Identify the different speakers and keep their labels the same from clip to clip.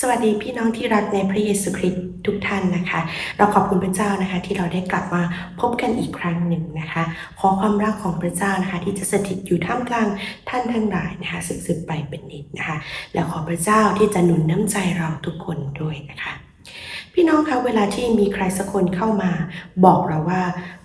Speaker 1: สวัสดีพี่น้องที่รักในพระเยซูคริสต์ทุกท่านนะคะ เราขอบคุณพระเจ้านะคะ ที่เราได้กลับมาพบกันอีกครั้งหนึ่งนะคะ ขอความรักของพระเจ้านะคะ ที่จะสถิตอยู่ท่ามกลางท่านทั้งหลายนะคะสืบๆไปเป็นนิดนะคะ และขอพระเจ้าที่จะหนุนน้ำใจเราทุกคนด้วยนะคะ พี่น้องคะเวลาที่มีใครสักคนเข้ามา บอกเราว่า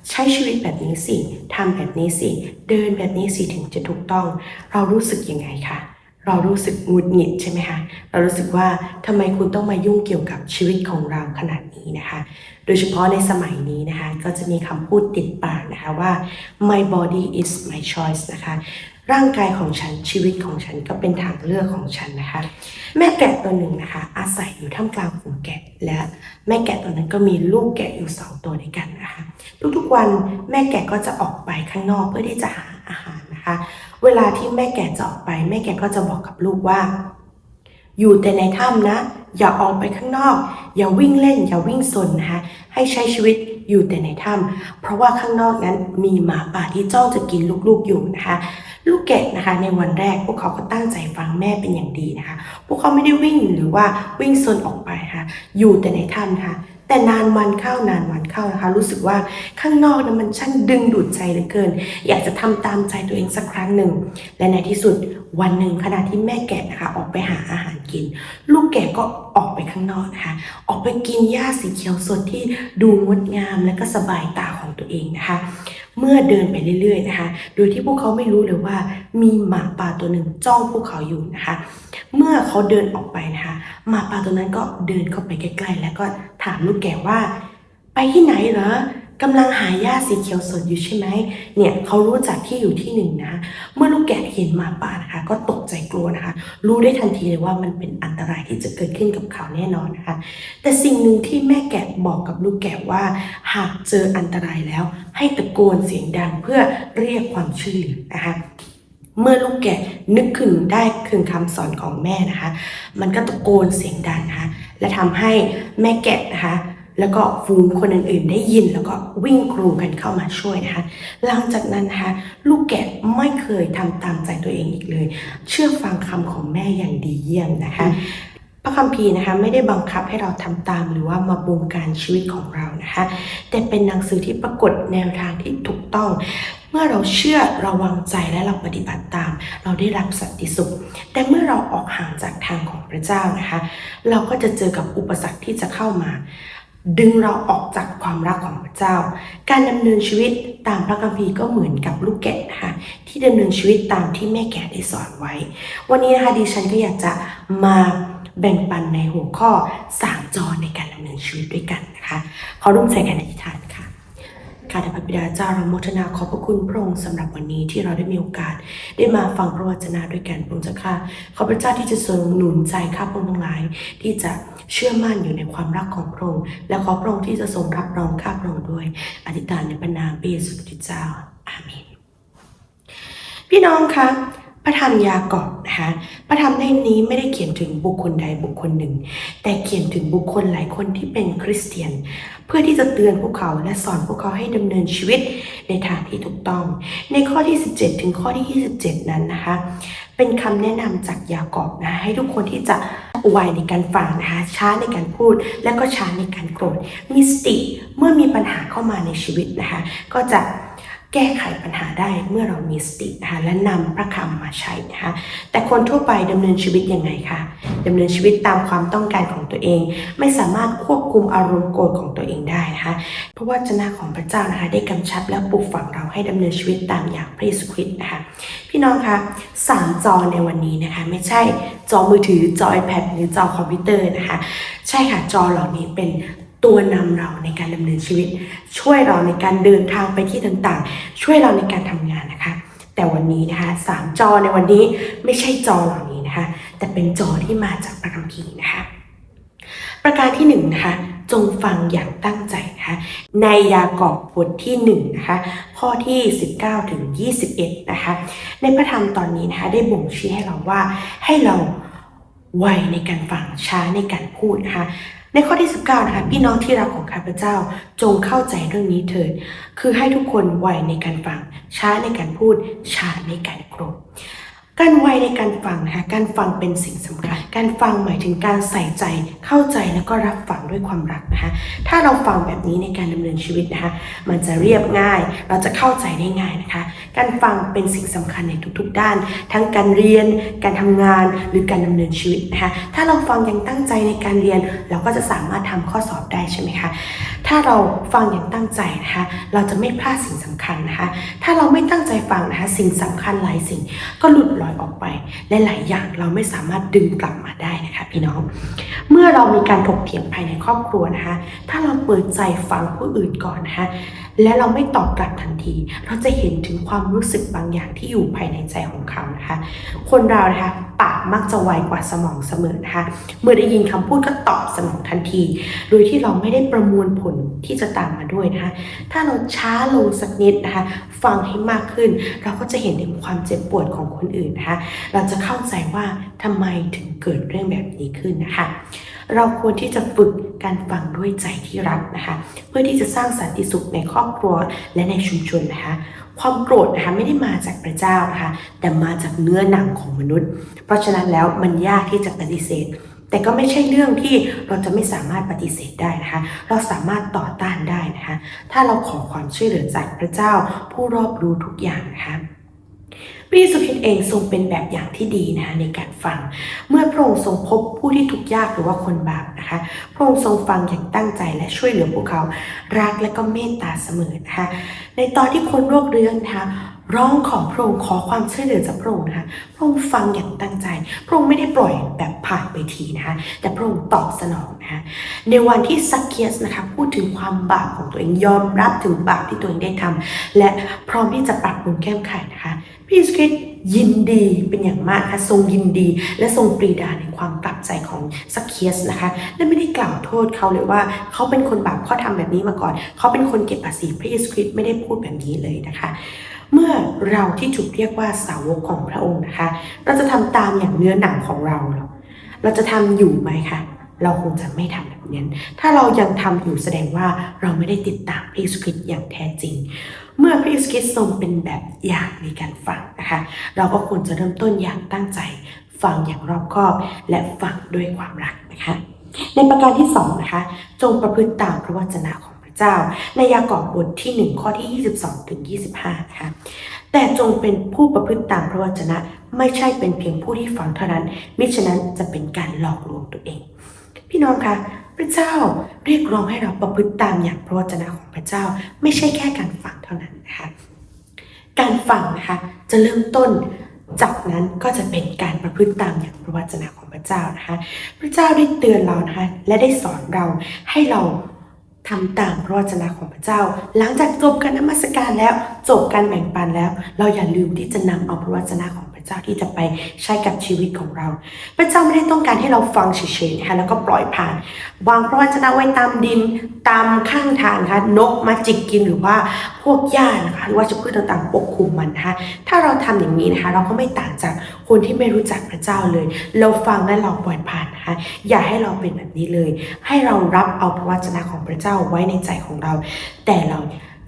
Speaker 1: ใช้ชีวิตแบบนี้สิทำแบบนี้สิเดินแบบนี้สิถึงจะถูกต้อง เรารู้สึกยังไงคะ เรารู้สึกหงุดหงิดใช่ไหมคะ เรารู้สึกว่าทำไมคุณต้องมายุ่งเกี่ยวกับชีวิตของเราขนาดนี้นะคะ โดยเฉพาะในสมัยนี้นะคะ ก็จะมีคำพูดติดปากนะคะว่า my body is my choice นะคะ ร่างกายของฉันชีวิตของฉันก็เป็นทางเลือกของฉันนะคะ แม่แกะตัวหนึ่งนะคะ อาศัยอยู่ท่ามกลางฝูงแกะ และแม่แกะตัวนั้นก็มีลูกแกะอยู่สองตัวด้วยกันนะคะ ทุกๆวันแม่แกะก็จะออกไปข้างนอกเพื่อที่จะหาอาหารนะคะ เวลาที่แม่แกะจะออกไป แม่แกะก็จะบอกกับลูกว่า อยู่แต่ในถ้ำนะ อย่าออกไปข้างนอก อย่าวิ่งเล่น อย่าวิ่งซนนะคะให้ใช้ชีวิตอยู่แต่ในถ้ำเพราะว่าข้างนอกนั้นมีหมาป่าที่จ้องจะกินลูกๆอยู่นะคะ ลูกแกะนะคะ ในวันแรกพวกเขาก็ตั้งใจฟังแม่เป็นอย่างดีนะคะ พวกเขาไม่ได้วิ่งหรือว่าวิ่งซนออกไปนะคะอยู่แต่ในถ้ำนะคะ แต่นานวันเข้านานวันเข้านะคะ รู้สึกว่าข้างนอกนั้นมันช่างดึงดูดใจเหลือเกิน อยากจะทำตามใจตัวเองสักครั้งหนึ่ง และในที่สุดวันหนึ่งขณะที่แม่แกะนะคะ ออกไปหาอาหารกิน ลูกแกะก็ออกไปข้างนอกนะคะ ออกไปกินหญ้าสีเขียวสดที่ดูงดงามและก็สบายตาของตัวเองนะคะ เมื่อเดินไปเรื่อยๆนะคะ โดยที่พวกเขาไม่รู้เลยว่ามีหมาป่าตัวหนึ่งจ้องพวกเขาอยู่นะคะ เมื่อเขาเดินออกไปนะคะ หมาป่าตัวนั้นก็เดินเข้าไปใกล้ๆ แล้วก็ถามลูกแกว่า ไปที่ไหนเหรอ กำลังหาหญ้าสีเขียวสดอยู่ใช่ไหม เนี่ยเขารู้จักที่อยู่ที่หนึ่งนะ เมื่อลูกแกะเห็นหมาป่านะคะ ก็ตกใจกลัวนะคะ รู้ได้ทันทีเลยว่ามันเป็นอันตรายที่จะเกิดขึ้นกับเขาแน่นอนนะคะ แต่สิ่งหนึ่งที่แม่แกะบอกกับลูกแกะว่า หากเจออันตรายแล้ว ให้ตะโกนเสียงดังเพื่อเรียกความช่วยเหลือนะคะเมื่อลูกแกะนึกขึ้นได้คืนคำสอนของแม่นะคะ มันก็ตะโกนเสียงดังนะคะ และทำให้แม่แกะนะคะ แล้วก็ฟูงคนอื่นๆ ได้ยินแล้วก็วิ่งกรูกันเข้ามาช่วยนะคะ หลังจากนั้นนะคะลูกแกะไม่เคยทำตามใจตัวเองอีกเลย เชื่อฟังคำของแม่อย่างดีเยี่ยมนะคะพระคัมภีร์นะคะไม่ได้บังคับให้เราทำตามหรือว่ามาบงการชีวิตของเรานะคะแต่เป็นหนังสือที่ปรากฏแนวทางที่ถูกต้อง เมื่อเราเชื่อระวังใจและเราปฏิบัติตาม เราได้รับสันติสุข แต่เมื่อเราออกห่างจากทางของพระเจ้านะคะ เราก็จะเจอกับอุปสรรคที่จะเข้ามา ดึงเราออกจากความรักของพระเจ้า การดำเนินชีวิตตามพระคัมภีร์ก็เหมือนกับลูกแกะนะคะที่ดำเนินชีวิตตามที่แม่แกะได้สอนไว้ วันนี้นะคะดิฉันก็อยากจะมาแบ่งปันในหัวข้อสามจอในการดำเนินชีวิตด้วยกันนะคะขอร่วมใจกันอธิษฐานค่ะ ข้าแต่พระบิดาเจ้าเราโมทนาขอบพระคุณพระองค์สำหรับวันนี้ที่เราได้มีโอกาส ได้มาฟังพระวจนะด้วยกันพระองค์เจ้าค่ะขอพระเจ้าที่จะทรงหนุนใจข้าพระองค์ทั้งหลาย ที่จะเชื่อมั่นอยู่ในความรักของพระองค์และขอพระองค์ที่จะทรงรับรองข้าพระองค์ด้วย อธิษฐานในพระนามพระเยซูคริสต์เจ้าอาเมนพี่น้องคะ พระธรรมยากอบนะคะพระธรรมเล่มนี้ไม่ได้เขียนถึงบุคคลใดบุคคลหนึ่ง แต่เขียนถึงบุคคลหลายคนที่เป็นคริสเตียน เพื่อที่จะเตือนพวกเขาและสอนพวกเขาให้ดำเนินชีวิตในทางที่ถูกต้อง ในข้อที่ 17 ถึงข้อที่ 27 นั้นนะคะ เป็นคำแนะนำจากยากอบนะะให้ทุกคนที่จะไวในการฟังนะคะช้าในการพูด และก็ช้าในการโกรธมีสติเมื่อมีปัญหาเข้ามาในชีวิตนะคะ ก็จะ แก้ไขปัญหาได้เมื่อเรามีสตินะคะและนำพระคำมาใช้นะคะแต่คนทั่วไปดำเนินชีวิตยังไงคะดำเนินชีวิตตามความต้องการของตัวเอง ไม่สามารถควบคุมอารมณ์โกรธของตัวเองได้นะคะเพราะว่าจนะของพระเจ้านะคะได้กำชับและปลูกฝังเราให้ดำเนินชีวิตตามอย่างพระเยซูคริสต์นะคะพี่น้องคะสามจอในวันนี้นะคะ ไม่ใช่จอมือถือจอ iPad หรือจอคอมพิวเตอร์นะคะ ใช่ค่ะจอเหล่านี้เป็น ตัวนำเราในการดำเนินชีวิต ช่วยเราในการเดินทางไปที่ต่างๆ ช่วยเราในการทำงานนะคะ แต่วันนี้นะคะสามจอในวันนี้ไม่ใช่จอเหล่านี้นะคะ แต่เป็นจอที่มาจากพระคัมภีร์นะคะ ประการที่หนึ่งนะคะจงฟังอย่างตั้งใจนะคะในยากอบบทที่หนึ่งนะคะข้อที่ 19ถึง21นะคะในพระธรรมตอนนี้นะคะได้บ่งชี้ให้เราว่าให้เรา ไวในการฟังช้าในการพูดนะคะในข้อที่ 19 นะคะพี่น้องที่รักของข้าพเจ้าจงเข้าใจเรื่องนี้เถิด คือให้ทุกคนไวในการฟัง ช้าในการพูดช้าในการโกรธ การไวในการฟังนะคะ การฟังเป็นสิ่งสำคัญ การฟังหมายถึงการใส่ใจ เข้าใจแล้วก็รับฟังด้วยความรักนะคะ ถ้าเราฟังแบบนี้ในการดำเนินชีวิตนะคะ มันจะเรียบง่าย เราจะเข้าใจได้ง่ายนะคะ การฟังเป็นสิ่งสำคัญในทุกๆ ด้าน ทั้งการเรียน การทำงาน หรือการดำเนินชีวิตนะคะ ถ้าเราฟังอย่างตั้งใจในการเรียน เราก็จะสามารถทำข้อสอบได้ใช่ไหมคะ ถ้าเราฟังอย่างตั้งใจนะคะ เราจะไม่พลาดสิ่งสำคัญนะคะ ถ้าเราไม่ตั้งใจฟังนะคะ สิ่งสำคัญหลายสิ่งก็หลุดลอยออกไป และหลายอย่างเราไม่สามารถดึงกลับมาได้นะคะพี่น้อง เมื่อเรามีการถกเถียงภายในครอบครัวนะคะ ถ้าเราเปิดใจฟังผู้อื่นก่อนนะคะ และเราไม่ตอบกลับทันที เราจะเห็นถึงความรู้สึกบางอย่างที่อยู่ภายในใจของเขานะคะ คนเรานะคะปากมักจะไวกว่าสมองเสมอนะคะ เมื่อได้ยินคำพูดก็ตอบสนองทันที โดยที่เราไม่ได้ประมวลผลที่จะตามมาด้วยนะคะ ถ้าเราช้าลงสักนิดนะคะ ฟังให้มากขึ้น เราก็จะเห็นถึงความเจ็บปวดของคนอื่นนะคะ เราจะเข้าใจว่าทำไมถึงเกิดเรื่องแบบนี้ขึ้นนะคะ เราควรที่จะฝึกการฟังด้วยใจที่รักนะคะ เพื่อที่จะสร้างสันติสุขในครอบครัวและในชุมชนนะคะ ความโกรธนะคะไม่ได้มาจากพระเจ้านะคะ แต่มาจากเนื้อหนังของมนุษย์ เพราะฉะนั้นแล้วมันยากที่จะปฏิเสธ แต่ก็ไม่ใช่เรื่องที่เราจะไม่สามารถปฏิเสธได้นะคะ เราสามารถต่อต้านได้นะคะ ถ้าเราขอความช่วยเหลือจากพระเจ้าผู้รอบรู้ทุกอย่างนะคะ พระเยซูคริสต์เองทรงเป็นแบบอย่างที่ดีนะคะในการฟัง เมื่อพระองค์ทรงพบผู้ที่ทุกข์ยากหรือว่าคนบาปนะคะพระองค์ทรงฟังอย่างตั้งใจและช่วยเหลือพวกเขารักและก็เมตตาเสมอนะคะในตอนที่คนโรคเรื้อนนะคะ ร้องขอพระองค์ขอความช่วยเหลือจากพระองค์นะคะพระองค์ฟังอย่างตั้งใจ พระองค์ไม่ได้ปล่อยแบบผ่านไปทีนะคะแต่พระองค์ตอบสนองนะคะในวันที่ซักเคียสนะคะพูดถึงความบาปของตัวเองยอมรับถึงบาปที่ตัวเองได้ทำและพร้อมที่จะปรับปรุงแก้ไขนะคะพระเยซูคริสต์ยินดีเป็นอย่างมากนะคะทรงยินดี และทรงปรีดาในความกลับใจของซักเคียสนะคะและไม่ได้กล่าวโทษเขาเลยว่าเขาเป็นคนบาปเขาทำแบบนี้มาก่อน เขาเป็นคนเก็บภาษีพระเยซูคริสต์ไม่ได้พูดแบบนี้เลยนะคะ เมื่อเราที่ถูกเรียกว่าสาวกของพระองค์นะคะ เราจะทำตามอย่างเนื้อหนังของเราหรอเราจะทำอยู่ไหมคะเราคงจะไม่ทำแบบนั้น ถ้าเรายังทำอยู่แสดงว่าเราไม่ได้ติดตามพระเยซูคริสต์อย่างแท้จริง เมื่อพระเยซูคริสต์ทรงเป็นแบบอย่างในการฟังนะคะ เราก็ควรจะเริ่มต้นอย่างตั้งใจ ฟังอย่างรอบคอบ และฟังด้วยความรักนะคะ ในประการที่สองนะคะ จงประพฤติตามพระวจนะของ เจ้า ในยากอบบทที่ 1 ข้อที่ 22 ถึง 25นะคะแต่จงเป็นผู้ประพฤติตามพระวจนะ ไม่ใช่เป็นเพียงผู้ที่ฟังเท่านั้น มิฉะนั้นจะเป็นการหลอกลวงตัวเอง พี่น้องคะพระเจ้าเรียกร้องให้เราประพฤติตามอย่างพระวจนะของพระเจ้า ไม่ใช่แค่การฟังเท่านั้นนะคะการฟังนะคะจะเริ่มต้นจากนั้นก็จะเป็นการประพฤติตามอย่างพระวจนะของพระเจ้านะคะ พระเจ้าได้เตือนเรานะคะและได้สอนเราให้เรา ทำตามพระวจนะของพระเจ้า หลังจากจบการนมัสการแล้วจบการแบ่งปันแล้ว เราอย่าลืมที่จะนำเอาพระวจนะของ เจ้าที่จะไปใช้กับชีวิตของเรา พระเจ้าไม่ได้ต้องการให้เราฟังเฉยๆนะคะแล้วก็ปล่อยผ่าน วางพระวจนะไว้ตามดินตามข้างทางนะคะนกมาจิกกินหรือว่าพวกหญ้านะคะหรือว่าจะพืชต่างๆปกคลุมมันนะคะถ้าเราทำอย่างนี้นะคะ เราก็ไม่ต่างจากคนที่ไม่รู้จักพระเจ้าเลย เราฟังและเราปล่อยผ่านนะคะอย่าให้เราเป็นแบบนี้เลย ให้เรารับเอาพระวจนะของพระเจ้าไว้ในใจของเรา แต่เรา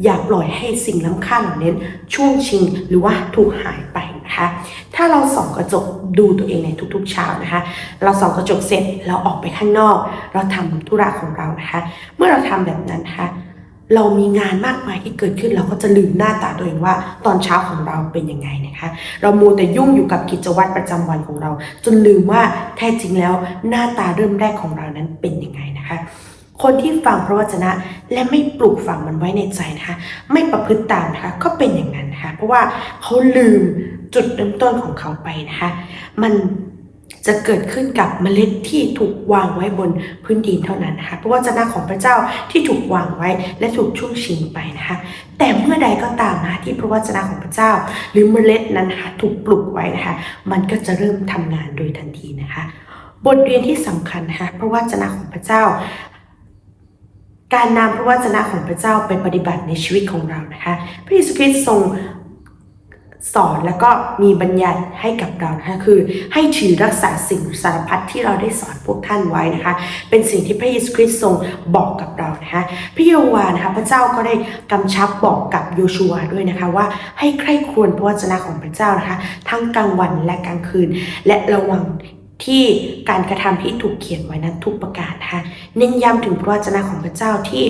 Speaker 1: อย่าปล่อยให้สิ่งล้ำค่าเหล่านี้ช่วงชิงหรือว่าถูกหายไป นะคะถ้าเราส่องกระจกดูตัวเองในทุกๆเช้านะคะ เราส่องกระจกเสร็จเราออกไปข้างนอก เราทำธุระของเรานะคะ เมื่อเราทำแบบนั้นนะคะเรามีงานมากมายที่เกิดขึ้นเราก็จะลืมหน้าตาตัวเองว่าตอนเช้าของเราเป็นยังไงนะคะ เรามัวแต่ยุ่งอยู่กับกิจวัตรประจำวันของเรา จนลืมว่าแท้จริงแล้วหน้าตาเริ่มแรกของเรานั้นเป็นยังไงนะคะ คนที่ฟังพระวจนะและไม่ปลูกฝังมันไว้ในใจนะคะ ไม่ประพฤติตามนะคะก็เป็นอย่างนั้นนะคะเพราะว่าเขาลืม จุดเริ่มต้นของเขาไปนะคะ มันจะเกิดขึ้นกับเมล็ดที่ถูกวางไว้บนพื้นดินเท่านั้นนะคะเพราะวจนะของพระเจ้าที่ถูกวางไว้และถูกช่วงชิงไปนะคะ แต่เมื่อใดก็ตามนะที่พระวจนะของพระเจ้า หรือเมล็ดนั้นนะคะถูกปลูกไว้นะคะ มันก็จะเริ่มทำงานโดยทันทีนะคะ บทเรียนที่สำคัญนะคะพระวจนะของพระเจ้า การนำพระวจนะของพระเจ้าไปปฏิบัติในชีวิตของเรานะคะ พระเยซูคริสต์ทรง สอนแล้วก็มีบัญญัติให้กับเรานะคะคือ ให้ถือรักษาสิ่งสารพัดที่เราได้สอนพวกท่านไว้นะคะ เป็นสิ่งที่พระเยซูคริสต์ทรงบอกกับเรานะคะพระเยโฮวาห์นะคะพระเจ้าก็ได้กำชับบอกกับโยชูวด้วยนะคะว่าให้ใคร่ครวญพระวจนะของพระเจ้านะคะ ทั้งกลางวันและกลางคืน และระวัง ที่การกระทำที่ถูกเขียนไว้นั้นทุกประการนะคะเน้นย้ำถึงพระวจนะของพระเจ้าที่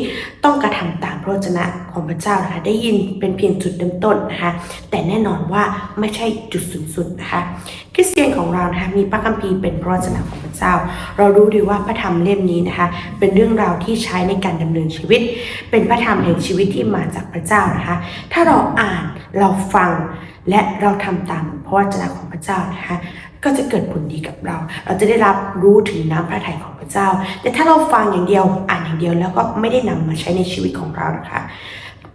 Speaker 1: ต้องกระทำตามพระวจนะของพระเจ้านะคะได้ยินเป็นเพียงจุดเริ่มต้นนะคะแต่แน่นอนว่าไม่ใช่จุดสูงสุดนะคะคริสเตียนของเรานะคะมีพระคัมภีร์เป็นพระวจนะของพระเจ้า เรารู้ดีว่าพระธรรมเล่มนี้นะคะเป็นเรื่องราวที่ใช้ในการดำเนินชีวิต เป็นพระธรรมแห่งชีวิตที่มาจากพระเจ้านะคะถ้าเราอ่านเราฟังและเราทำตามพระวจนะของพระเจ้านะคะ ก็จะเกิดผลดีกับเรา เราจะได้รับรู้ถึงน้ำพระทัยของพระเจ้า แต่ถ้าเราฟังอย่างเดียวอ่านอย่างเดียวแล้วก็ไม่ได้นำมาใช้ในชีวิตของเรานะคะ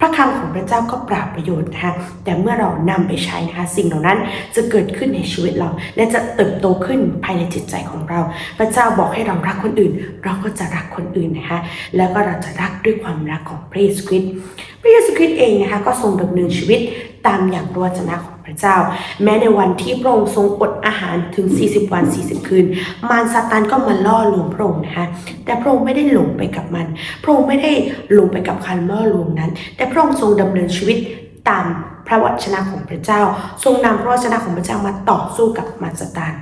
Speaker 1: พระคำของพระเจ้าก็ปราบประโยชน์นะคะแต่เมื่อเรานำไปใช้นะคะสิ่งเหล่านั้นจะเกิดขึ้นในชีวิตเรา และจะเติบโตขึ้นภายในจิตใจของเรา พระเจ้าบอกให้เรารักคนอื่น เราก็จะรักคนอื่นนะคะแล้วก็เราจะรักด้วยความรักของพระเยซูคริสต์พระเยซูคริสต์เองนะคะก็ทรงดำเนินชีวิตตามอย่างระวจนะของ พระเจ้า แม้ในวันที่พระองค์ทรงอดอาหารถึง 40 วัน 40 คืน มารซาตานก็มาล่อลวงพระองค์นะคะแต่พระองค์ไม่ได้หลงไปกับมัน พระองค์ไม่ได้หลงไปกับการล่อลวงนั้น แต่พระองค์ทรงดำเนินชีวิตตามพระวจนะของพระเจ้า ทรงนำพระวจนะของพระเจ้ามาต่อสู้กับมารซาตาน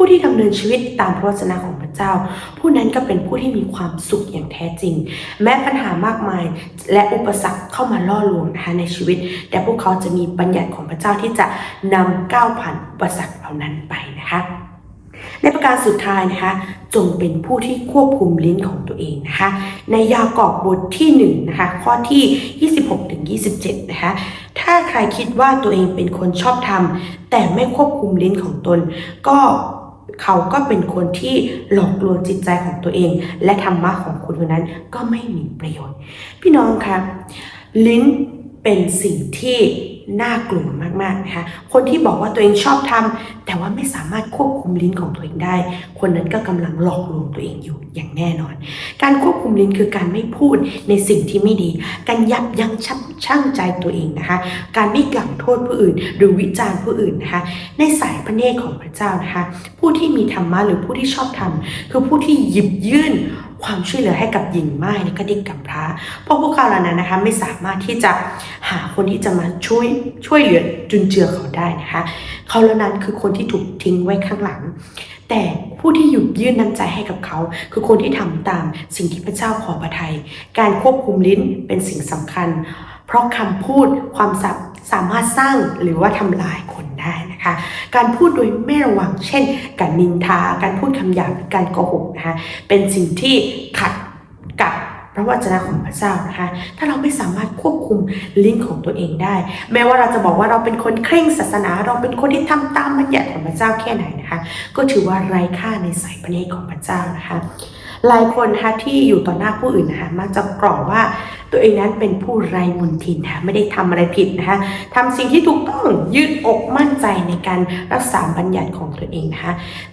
Speaker 1: ผู้ที่ดำเนินชีวิตตามพระวจนะของพระเจ้า ผู้นั้นก็เป็นผู้ที่มีความสุขอย่างแท้จริง แม้ปัญหามากมายและอุปสรรคเข้ามาล่อลวงนะคะในชีวิต แต่พวกเขาจะมีบัญญัติของพระเจ้าที่จะนำก้าวผ่านอุปสรรคเหล่านั้นไปนะคะในประการสุดท้ายนะคะจงเป็นผู้ที่ควบคุมลิ้นของตัวเองนะคะ ในยากอบบทที่1นะคะข้อที่ 26ถึง27 นะคะ ถ้าใครคิดว่าตัวเองเป็นคนชอบธรรมแต่ไม่ควบคุมลิ้นของตน ก็ เขาก็เป็นคนที่หลอกลวงจิตใจของตัวเอง และธรรมะของคนคนนั้นก็ไม่มีประโยชน์ พี่น้องครับ ลิ้นเป็นสิ่งที่ น่ากลัวมากๆนะคะ คนที่บอกว่าตัวเองชอบทำแต่ว่าไม่สามารถควบคุมลิ้นของตัวเองได้ คนนั้นก็กำลังหลอกลวงตัวเองอยู่อย่างแน่นอน การควบคุมลิ้นคือการไม่พูดในสิ่งที่ไม่ดี การยับยั้งชั่งชั่งใจตัวเองนะคะ การไม่กลั่นโทษผู้อื่น หรือวิจารณ์ผู้อื่นนะคะ ในสายพระเนตรของพระเจ้านะคะ ผู้ที่มีธรรมะหรือผู้ที่ชอบธรรมคือผู้ที่หยิบยื่นความช่วยเหลือให้กับหญิงไม้และก็เด็กกำพร้า เพราะพวกเขาเหล่านั้นนะคะไม่สามารถที่จะหาคนที่จะมาช่วยช่วยเหลือจุนเจือเขาได้นะคะเขาเหล่านั้นคือคนที่ถูกทิ้งไว้ข้างหลัง แต่ผู้ที่หยุดยื่นน้ำใจให้กับเขา คือคนที่ทำตามสิ่งที่พระเจ้าขอประทยัยการควบคุมลิ้นเป็นสิ่งสำคัญ เพราะคำพูดความสับสามารถสร้างหรือว่าทำลายคนได้นะคะ การพูดโดยไม่ระวัง เช่น การนินทา การพูดคำหยาบการโกหกนะคะ เป็นสิ่งที่ขัด ระวจนะของพระเจ้านะคะ ถ้าเราไม่สามารถควบคุมลิ้นของตัวเองได้ แม้ว่าเราจะบอกว่าเราเป็นคนเคร่งศาสนา เราเป็นคนที่ทำตามบัญญัติของพระเจ้าแค่ไหนนะคะ ก็ถือว่าไร้ค่าในสายพระเนตรของพระเจ้านะคะ หลายคนนะคะที่อยู่ต่อหน้าผู้อื่นนะคะมักจะกล่าวว่าตัวเองนั้นเป็นผู้ไร้มนทินนะคะไม่ได้ทำอะไรผิดนะคะทำสิ่งที่ถูกต้องยืดอกมั่นใจในการรักษาบัญญัติของตัวเองนะคะ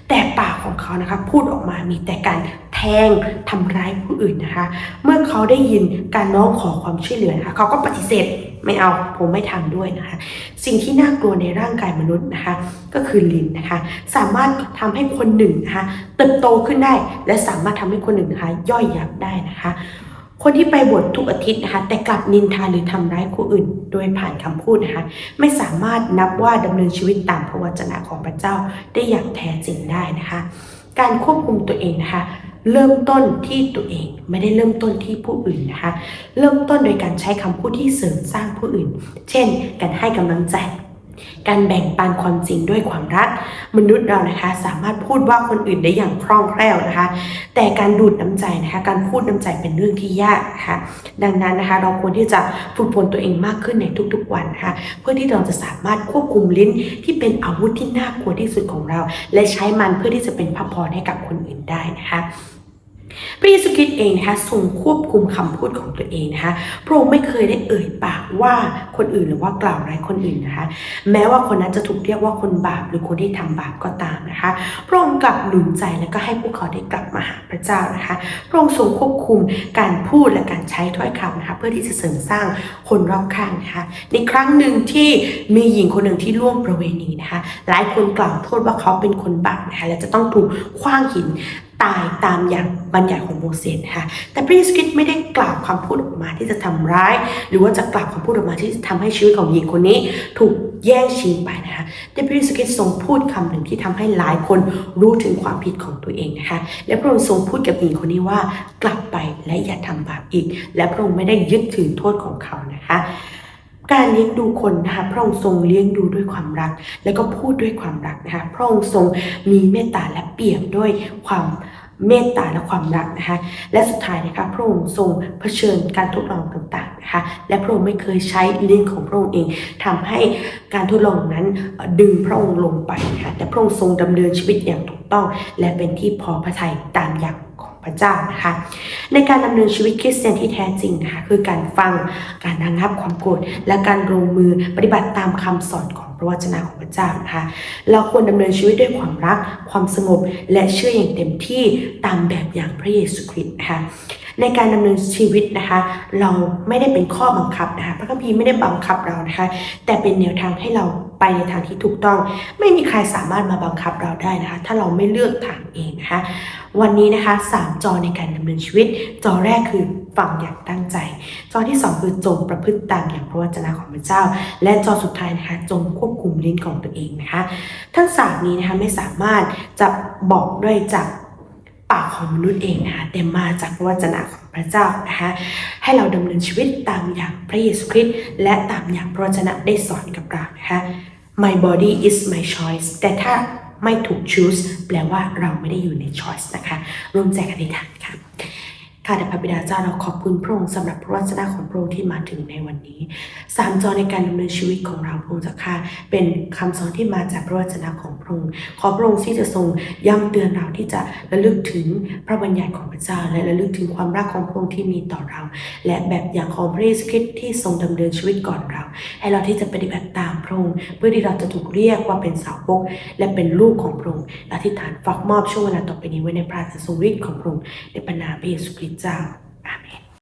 Speaker 1: แต่ปากของเขานะคะพูดออกมามีแต่การแทงทำร้ายผู้อื่นนะคะ เมื่อเขาได้ยินการน้องขอความช่วยเหลือนะคะเขาก็ปฏิเสธ ไม่เอาผมไม่ทำด้วยนะคะ สิ่งที่น่ากลัวในร่างกายมนุษย์นะคะ ก็คือลิ้นนะคะ สามารถทำให้คนหนึ่งนะคะเติบโตขึ้นได้ และสามารถทำให้คนหนึ่งนะคะย่อยยับได้นะคะคนที่ไปบวชทุกอาทิตย์นะคะ แต่กลับนินทาหรือทำร้ายผู้อื่น โดยผ่านคำพูดนะคะ ไม่สามารถนับว่าดำเนินชีวิตตามพระวจนะของพระเจ้าได้อย่างแท้จริงได้นะคะ การควบคุมตัวเองนะคะ เริ่มต้นที่ตัวเองไม่ได้เริ่มต้นที่ผู้อื่นนะคะเริ่มต้นโดยการใช้คำพูดที่เสริมสร้างผู้อื่น เช่น การให้กำลังใจการแบ่งปันความจริงด้วยความรัก มนุษย์เรานะคะสามารถพูดว่าคนอื่นได้อย่างคล่องแคล่วนะคะ แต่การดูดน้ำใจนะคะ การพูดน้ำใจเป็นเรื่องที่ยากนะคะดังนั้นนะคะ เราควรที่จะฝึกฝนตัวเองมากขึ้นในทุกๆวันนะคะ เพื่อที่เราจะสามารถควบคุมลิ้นที่เป็นอาวุธที่น่ากลัวที่สุดของเรา และใช้มันเพื่อที่จะเป็นพระพรให้กับคนอื่นได้นะคะ พระเยซูคริสต์เองนะคะทรงควบคุมคำพูดของตัวเองนะคะพระองค์ไม่เคยได้เอ่ยปากว่าคนอื่นหรือว่ากล่าวร้ายคนอื่นนะคะ แม้ว่าคนนั้นจะถูกเรียกว่าคนบาปหรือคนที่ทำบาปก็ตามนะคะ พระองค์กลับหนุนใจแล้วก็ให้พวกเขาได้กลับมาหาพระเจ้านะคะ พระองค์ทรงควบคุมการพูดและการใช้ถ้อยคำนะคะเพื่อที่จะเสริมสร้างคนรอบข้างนะคะ ในครั้งหนึ่งที่มีหญิงคนหนึ่งที่ล่วงประเวณีนะคะ หลายคนกล่าวโทษว่าเขาเป็นคนบาปนะคะและจะต้องถูกขว้างหิน ตายตามอย่างบัญญัติของโมเสสนะคะแต่พระเยซูคริสต์ไม่ได้กล่าวคำพูดออกมาที่จะทำร้าย หรือว่าจะกล่าวคำพูดออกมาที่จะทำให้ชีวิตของหญิงคนนี้ ถูกแย่งชิงไปนะคะแต่พระเยซูคริสต์ทรงพูดคำหนึ่งที่ทำให้หลายคนรู้ถึงความผิดของตัวเองนะคะและพระองค์ทรงพูดกับหญิงคนนี้ว่ากลับไปและอย่าทำบาปอีก และพระองค์ไม่ได้ยึดถือโทษของเขานะคะ การเลี้ยงดูคนนะคะพระองค์ทรงเลี้ยงดูด้วยความรัก แล้วก็พูดด้วยความรักนะคะพระองค์ทรงมีเมตตาและเปี่ยมด้วยความเมตตาและความรักนะคะและสุดท้ายนะคะพระองค์ทรงเผชิญการทดลองต่างๆนะคะและพระองค์ไม่เคยใช้ลิ้นของพระองค์เองทำให้การทดลองนั้นดึงพระองค์ลงไปนะคะแต่พระองค์ทรงดำเนินชีวิตอย่างถูกต้อง และเป็นที่พอพระทัยตามอย่าง พระเจ้านะคะ ในการดำเนินชีวิตคริสเตียนที่แท้จริงนะคะคือการฟังการระงับความโกรธและการลงมือปฏิบัติตามคำสอนของพระวจนะของพระเจ้านะคะ เราควรดำเนินชีวิตด้วยความรัก ความสงบ และเชื่ออย่างเต็มที่ตามแบบอย่างพระเยซูคริสต์นะคะในการดำเนินชีวิตนะคะ เราไม่ได้เป็นข้อบังคับนะคะพระคัมภีร์ไม่ได้บังคับเรานะคะ แต่เป็นแนวทางให้เราไปในทางที่ถูกต้อง ไม่มีใครสามารถมาบังคับเราได้นะคะ ถ้าเราไม่เลือกทางเองนะคะ วันนี้นะคะสามจอในการดำเนินชีวิต จอแรกคือฟังอย่างตั้งใจ จอที่สองคือจงประพฤติตามอย่างพระวจนะของพระเจ้า และจอสุดท้ายนะคะจงควบคุมลิ้นของตัวเองนะคะ ทั้งสามนี้นะคะไม่สามารถจะบอกด้วยจากปากของมนุษย์เองนะคะแต่มาจากพระวจนะของพระเจ้านะคะให้เราดำเนินชีวิตตามอย่างพระเยซูคริสต์และตามอย่างพระวจนะได้สอนกับเรานะคะ My body is my choice แต่ถ้า ไม่ถูก choose แปลว่าเราไม่ได้อยู่ใน choice นะคะ ร่วมใจกันในทานค่ะ ค่ะแต่พระบิดาเจ้าเราขอบคุณพระองค์สำหรับพระวจนะของพระองค์ที่มาถึงในวันนี้สามจอในการดำเนินชีวิตของเราพระองค์จ้าค่ะเป็นคำสอนที่มาจากพระวจนะของพระองค์ขอพระองค์ที่จะทรงย้ำเตือนเราที่จะระลึกถึงพระบัญญัติของพระเจ้า และระลึกถึงความรักของพระองค์ที่มีต่อเรา และแบบอย่างของพระเยซูคริสต์ที่ทรงดำเนินชีวิตก่อนเรา ให้เราที่จะปฏิบัติตามพระองค์เพื่อที่เราจะถูกเรียกว่าเป็นสาวกและเป็นลูกของพระองค์และอธิษฐานฝากมอบช่วงเวลาต่อไปนี้ไว้ในพระอันทรงฤทธิ์ของพระองค์ในพระนามพระเยซูคริสต์主张。阿门。